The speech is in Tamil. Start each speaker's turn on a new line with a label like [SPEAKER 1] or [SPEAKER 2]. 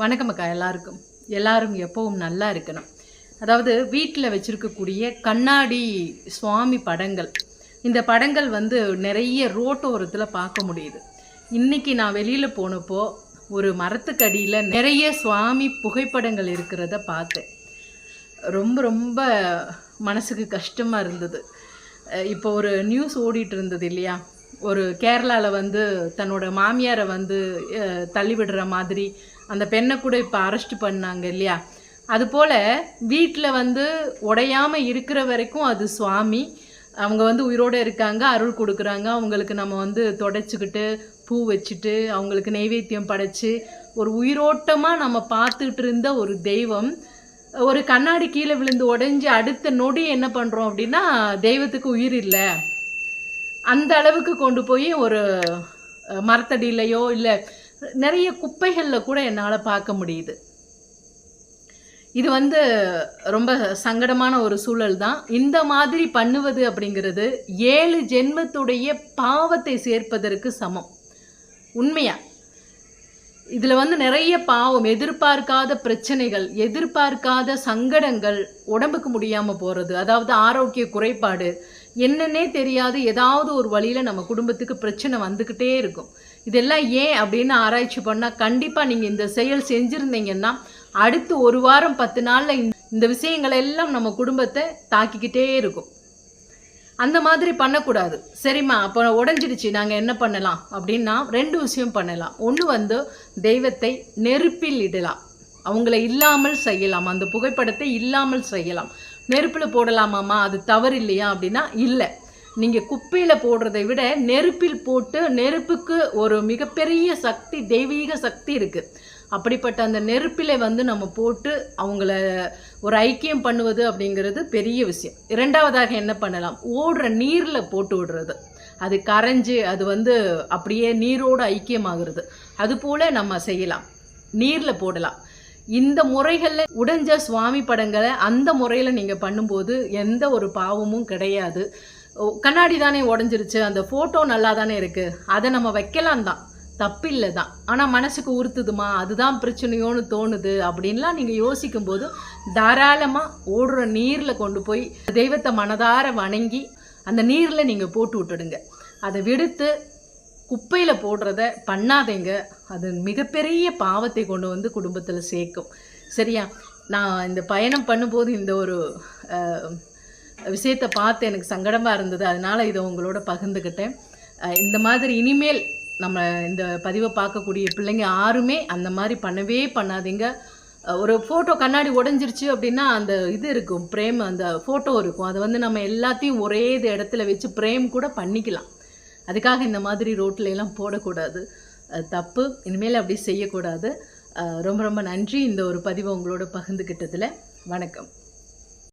[SPEAKER 1] வணக்கம் அக்கா எல்லாருக்கும். எல்லாரும் எப்பவும் நல்லா இருக்கணும். அதாவது வீட்டில் வச்சுருக்கக்கூடிய கண்ணாடி சுவாமி படங்கள். இந்த படங்கள் வந்து நிறைய ரோட்டோரத்தில் பார்க்க முடியுது. இன்றைக்கி நான் வெளியில் போனப்போ ஒரு மரத்துக்கடியில் நிறைய சுவாமி புகைப்படங்கள் இருக்கிறத பார்த்தேன். ரொம்ப ரொம்ப மனசுக்கு கஷ்டமாக இருந்தது. இப்போ ஒரு நியூஸ் ஓடிட்டு இருந்தது இல்லையா? ஒரு கேரளாவில் வந்து தன்னோட மாமியாரை வந்து தள்ளிவிடுற மாதிரி அந்த பெண்ணை கூட இப்போ அரெஸ்ட் பண்ணாங்க இல்லையா? அதுபோல் வீட்டில் வந்து உடையாமல் இருக்கிற வரைக்கும் அது சுவாமி. அவங்க வந்து உயிரோடு இருக்காங்க அருள் கொடுக்குறாங்க. அவங்களுக்கு நம்ம வந்து தொடச்சிக்கிட்டு பூ வச்சுட்டு அவங்களுக்கு நெய்வேத்தியம் படைச்சி ஒரு உயிரோட்டமாக நம்ம பார்த்துட்டு இருந்த ஒரு தெய்வம். ஒரு கண்ணாடி கீழே விழுந்து உடைஞ்சு அடுத்த நொடி என்ன பண்ணுறோம் அப்படின்னா தெய்வத்துக்கு உயிர் இல்லை. அந்த அளவுக்கு கொண்டு போய் ஒரு மரத்தடியிலையோ இல்லை நிறைய குப்பைகளில் கூட என்னால் பார்க்க முடியுது. இது வந்து ரொம்ப சங்கடமான ஒரு சூழல் தான். இந்த மாதிரி பண்ணுவது அப்படிங்கிறது ஏழு ஜென்மத்துடைய பாவத்தை சேர்ப்பதற்கு சமம். உண்மையாக இதில் வந்து நிறைய பாவம் எதிர்பார்க்காத பிரச்சனைகள் எதிர்பார்க்காத சங்கடங்கள் உடம்புக்கு முடியாமல் போகிறது அதாவது ஆரோக்கிய குறைபாடு என்னன்னே தெரியாது ஏதாவது ஒரு வழியில் நம்ம குடும்பத்துக்கு பிரச்சனை வந்துக்கிட்டே இருக்கும். இதெல்லாம் ஏன் அப்படின்னு ஆராய்ச்சி பண்ணால் கண்டிப்பாக நீங்கள் இந்த செயல் செஞ்சுருந்தீங்கன்னா அடுத்து ஒரு வாரம் பத்து நாளில் இந்த விஷயங்கள் எல்லாம் நம்ம குடும்பத்தை தாக்கிக்கிட்டே இருக்கும். அந்த மாதிரி பண்ணக்கூடாது. சரிம்மா அப்போ உடஞ்சிடுச்சு நாங்கள் என்ன பண்ணலாம்? அப்படின்னா ரெண்டு விஷயம் பண்ணலாம். ஒன்று வந்து தெய்வத்தை நெருப்பில் இடலாம். அவங்கள இல்லாமல் செய்யலாம். அந்த புகைப்படத்தை இல்லாமல் செய்யலாம். நெருப்பில் போடலாமாம்மா? அது தவறு இல்லையா அப்படின்னா இல்லை. நீங்கள் குப்பையில் போடுறதை விட நெருப்பில் போட்டு நெருப்புக்கு ஒரு மிகப்பெரிய சக்தி தெய்வீக சக்தி இருக்குது அப்படிப்பட்ட அந்த நெருப்பில் வந்து நம்ம போட்டு அவங்கள ஒரு ஐக்கியம் பண்ணுவது அப்படிங்கிறது பெரிய விஷயம். இரண்டாவதாக என்ன பண்ணலாம்? ஓடுற நீரில் போட்டு விடுறது. அது கரைஞ்சி அது வந்து அப்படியே நீரோடு ஐக்கியமாகிறது. அதுபோல் நம்ம செய்யலாம். நீரில் போடலாம். இந்த முறைகளில் உடைஞ்ச சுவாமி படங்களை அந்த முறையில் நீங்கள் பண்ணும்போது எந்த ஒரு பாவமும் கிடையாது. கண்ணாடி தானே உடஞ்சிருச்சு. அந்த ஃபோட்டோ நல்லா தானே இருக்குது அதை நம்ம வைக்கலாம் தான். தப்பில்லை தான். ஆனால் மனசுக்கு உறுத்துதுமா? அதுதான் பிரச்சனையோன்னு தோணுது அப்படின்லாம் நீங்கள் யோசிக்கும்போது தாராளமாக ஓடுற நீரில் கொண்டு போய் தெய்வத்தை மனதார வணங்கி அந்த நீரில் நீங்கள் போட்டு விட்டுடுங்க. அதை விடுத்து குப்பையில் போடுறத பண்ணாதீங்க. அது மிகப்பெரிய பாவத்தை கொண்டு வந்து குடும்பத்தில் சேர்க்கும். சரியா? நான் இந்த பயணம் பண்ணும்போது இந்த ஒரு விஷயத்தை பார்த்து எனக்கு சங்கடமாக இருந்தது. அதனால் இதை உங்களோட பகிர்ந்துக்கிட்டேன் இந்த மாதிரி இனிமேல் நம்ம இந்த பதிவை பார்க்கக்கூடிய பிள்ளைங்க யாருமே அந்த மாதிரி பண்ணவே பண்ணாதீங்க. ஒரு ஃபோட்டோ கண்ணாடி உடஞ்சிருச்சு அப்படின்னா அந்த இது இருக்கும் பிரேம் அந்த ஃபோட்டோ இருக்கும். அதை வந்து நம்ம எல்லாத்தையும் ஒரே இது இடத்துல வச்சு பிரேம் கூட பண்ணிக்கலாம். அதுக்காக இந்த மாதிரி ரோட்லையெல்லாம் எல்லாம் போடக்கூடாது. தப்பு. இனிமேல் அப்படி செய்யக்கூடாது. ரொம்ப ரொம்ப நன்றி இந்த ஒரு பதிவை உங்களோட பகிர்ந்துக்கிட்டதில் வணக்கம்.